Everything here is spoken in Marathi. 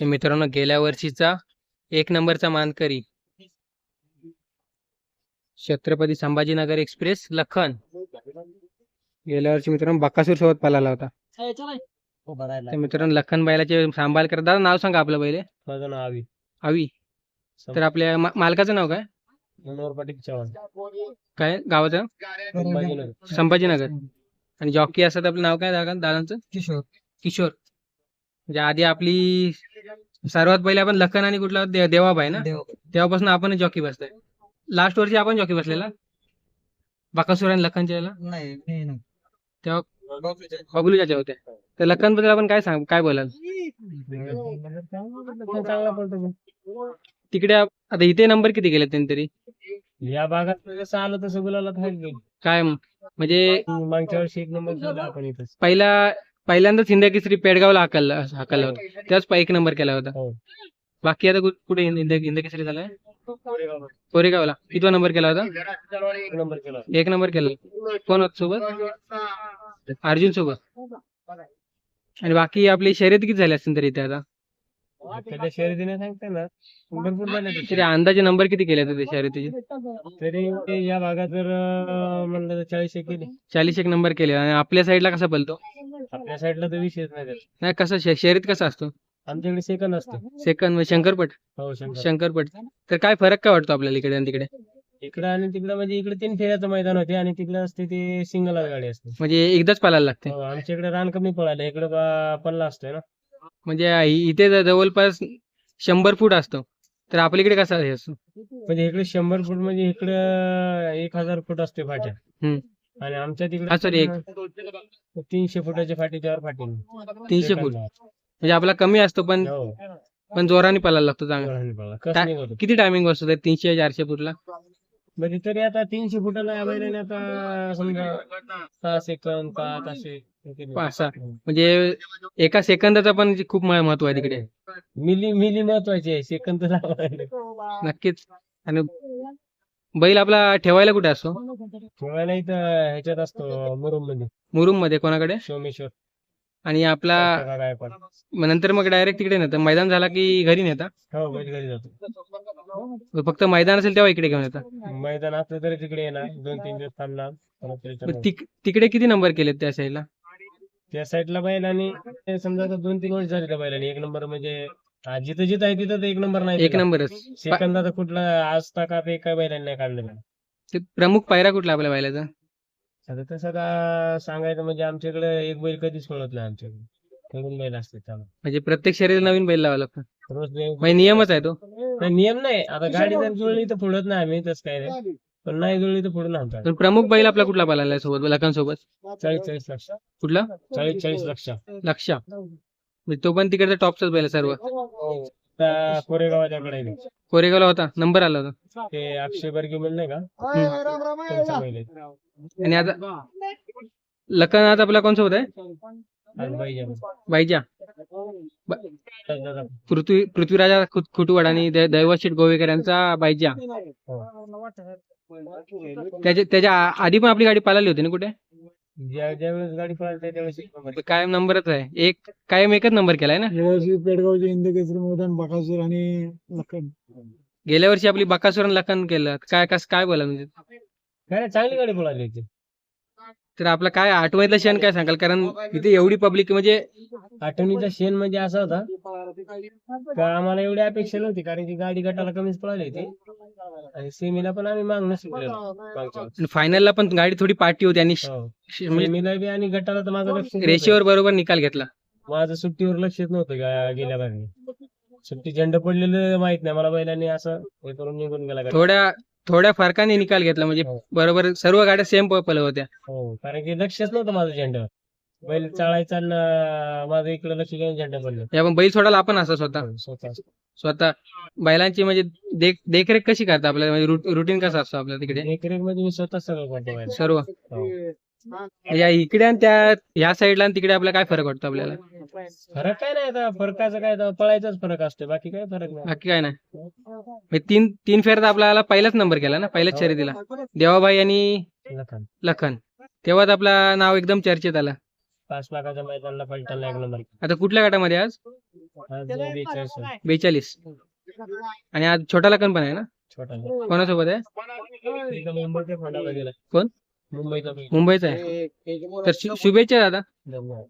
तर मित्रांनो गेल्या वर्षीचा एक नंबरचा मानकरी छत्रपती संभाजीनगर एक्सप्रेस लखन. गेल्या वर्षी मित्रांनो बकासूर सोबत पळाला होता. तर मित्रांनो लखन बैलाचे सांभाळ करत दादा नाव सांगा आपलं पहिले. माझं नाव आवी. आवी. तर आपल्या मा- मालकाचं नाव काय? मनोहर पाटील चव्हाण. काय? गावाचं? संभाजीनगर. संभाजीनगर. आणि जॉकी असतात आपलं नाव काय दादा? दादांचं? किशोर. किशोर. म्हणजे आधी आपली सर्वात पहिले आपण लखन आणि कुठला? दे- देवाबाई ना? तेव्हापासून आपण जॉकी बसतोय. लास्ट वर्षी आपण जॉकी बसलेला? बाकासूर आणि लखनच्या याला? नाही मी नाही. तेव्हा बबलूच्या होत्या तर लखनबद्दल आपण काय सांग काय बोलाल? चांगला पडतो. तिकडे आप- आता इथे नंबर किती गेले त्यांनी तरी? या भागात आलं तसं गुलाला काय म- म्हणजे मागच्या वर्षी एक नंबर केला आपण इथंच. पहिला पहिल्यांदाच हिंद केसरी पेडगावला हाकलला हाकलला होता. त्याच एक नंबर केला होता. हो. बाकी आता कुठे हिंद केसरी झालाय कोरेगावला. कितवा नंबर केला होता? एक नंबर केला एक नंबर केला. कोण होत सोबत? अर्जुन सोबत. आणि बाकी आपली शर्यत किती झाली असतील तरी इथे आता? शर्यतीने सांगते ना. तरी अंदाजे नंबर किती केले होते शर्यतीचे? तरी या भागात जर म्हणलं तर चाळीस एक केले. चाळीस एक नंबर केले. आणि आपल्या साईडला कसा पलतो आपल्या साईडला तर विषयच नाही त्याचा. नाही कसा श- शर्यत कसा असतो? आमच्याकडे सेकंद असते. सेकंद शंकरपट? हो शंकर शंकरपट. तर काय फरक काय वाटतो आपल्याला इकडे आणि तिकडे? इकडं आणि तिकडं म्हणजे इकडे तीन फेऱ्याचं मैदान होते आणि तिकडे असते ते सिंगल गाडी असते. म्हणजे एकदाच पळायला लागते. हो, आमच्या इकडे रान कमी पळायला इकडे बा- पल्ला असतोय ना. म्हणजे इ- इथे ज- जवळपास शंभर फूट असतो तर आपल्या इकडे कसा हे असतो? म्हणजे इकडे शंभर फूट म्हणजे इकडे एक हजार फूट असते फाट्या. हम्म. आणि आमच्या हा, तिकडे sorry, एक. तीनशे फुटाच्या फाटीच्यावर फाटी. तीनशे फूट म्हणजे आपला कमी असतो पण हो, पण जोराने पळायला लागतो चांगला जोराने. कस नाही. किती टायमिंग असतो तर तीनशे चारशे फूटला म्हणजे तरी आता तीनशे फुटाला या आता समजा सहा सेकंद पाच असे पाच सहा. म्हणजे एका सेकंदाचा पण खूप महत्त्व आहे तिकडे मिली मिली महत्वाची आहे सेकंद लावायला. नक्कीच आणि बैल आपला ठेवायला कुठे असतो? ठेवायला इथं ह्याच्यात असतो मुरुममध्ये मुरुममध्ये कोणाकडे? सोमेश्वर. आणि आपला गायकवाड मग नंतर मग डायरेक्ट तिकडे नेता. मैदान झाला की घरी नेता? हो बैलगाडी जातो. फक्त मैदान असेल तेव्हा इकडे घेऊन येतात मैदान असलं तरी तिकडे येणार. दोन तीन दिवस थांबणार. परत return मग तिक- तिकडे किती नंबर केलेत त्या साईडला त्या साईडला बैलांनी ते समजा आता दोन तीन वर्ष झाले त्या बैलांनी. एक नंबर म्हणजे हा, जिथं जिथं आहे तिथं तर एक नंबर नाही एक दिला. नंबरच. सेकंदाचा कुठला आज तक आता एका बैलांनी नाही काढलेला. ते प्रमुख पायरा कुठला आपल्या बैलाचा? आता तसं का सांगायचं म्हणजे आमच्याकडे एक बैल कधीच पळत नाही आमच्याकडे. बैल असते त्याला. म्हणजे प्रत्येक शरीर नवीन बैल लावा लागतो रोज म्हणजे नियमच आहे तो. नाही, नियम नाही. आता गाडी जर जुळली तर पुढत नाही आम्ही तसं काय नाही. पण नाही जुळली तर पुढे नाही पण प्रमुख बैल आपला कुठला पळाला सोबत लखन सोबत चाळीस चाळीस लक्ष. कुठला? चाळीस चाळीस लक्ष. लक्ष. म्हणजे तो पण तिकडचा टॉपचाच बैल आहे सर्व. त्या कोरेगावाच्याकडे आहे. कोरेगावला होता नंबर आला होता. ते अक्षय बर्गे नाही का? त्यांचा. आणि आता लखन आज आपला कोण सोबत आहे? आज बाईजा. पृथ्वी पृथ्वीराजा खुट- खुटवड आणि दै- दैवत गोवेकर यांचा बाईजा त्याच्या त्याच्या आ- आधी पण आपली गाडी पाळाली होती ना कुठे? ज्या ज्यावेळेस गाडी पळाली त्यावेळेस नंबर. कायम नंबरच आहे. एक कायम एकच नंबर केलाय ना? यावर्षी पेडगावचे हिंद केसरी मैदान बकासूर आणि लखन. गेल्या वर्षी आपली बकासूर आणि लखन केलं. काय कस काय बोला म्हणजे? काय नाही, चांगली गाडी पळाली होती तर आपला काय आठवणीतला क्षण काय सांगाल कारण इथे एवढी पब्लिक म्हणजे आठवणीचा शेण म्हणजे असा होता का आम्हाला एवढी अपेक्षा नव्हती कारण की गाडी गटाला कमीच पळाली होती आणि सेमीला पण आम्ही मागणं सुटलेलो वर्षी. फायनलला पण गाडी थोडी पार्टी होती आणि हो. म्हणजे सेमीला बी आणि गटाला तर माझं लक्ष रेषेवर बरोबर निकाल घेतला माझं सुट्टीवर लक्षच नव्हतं गा- गेल्या बारी सुट्टी झेंड पडलेलं माहीत नाही मला बैलांनी असं हे करून निघून गेला. थोड्या थोड्या फरकाने निकाल घेतला म्हणजे हो. बरोबर सर्व गाड्या सेम पळ होत्या. हो कारण की लक्षच नव्हतं माझं झेंड्यावर बैल चाळायचा आणि माझं इकडे लक्ष घेऊन झेंडा पडलं. या पण बैल सोडायला आपण असं स्वतः. हो, स्वतः. स्वतः बैलांची म्हणजे देख देखरेख कशी करता आपल्याला? म्हणजे रुटीन कसं असतो आपल्या तिकडे? देखरेखमध्ये मी स्वतः सगळं करतो बैल सर्व. हो. या इकडे आणि त्या या साईडला आणि तिकडे आपल्याला काय फरक वाटतो आपल्याला? फरक काय नाही आता फरकाचं काय पळायचाच फरक असतो बाकी काय फरक नाही. बाकी काय नाही. म्हणजे तीन तीन फेऱ्यात आपल्याला पहिलाच नंबर केला ना पहिल्याच हो. शर्यतीला. देवाबाई आणि लखन. लखन. तेव्हाच आपला नाव एकदम चर्चेत आला. पाच लाखाच्या मैदानला पलटाला एक नंबर. आता कुठल्या गटामध्ये आज? बेचाळीस. आणि आज छोटा लखन पण आहे ना? छोटा कोणासोबत आहे? कोण? मुंबईचा. मुंबईचा आहे. तर शुभेच्छा दादा. धन्यवाद.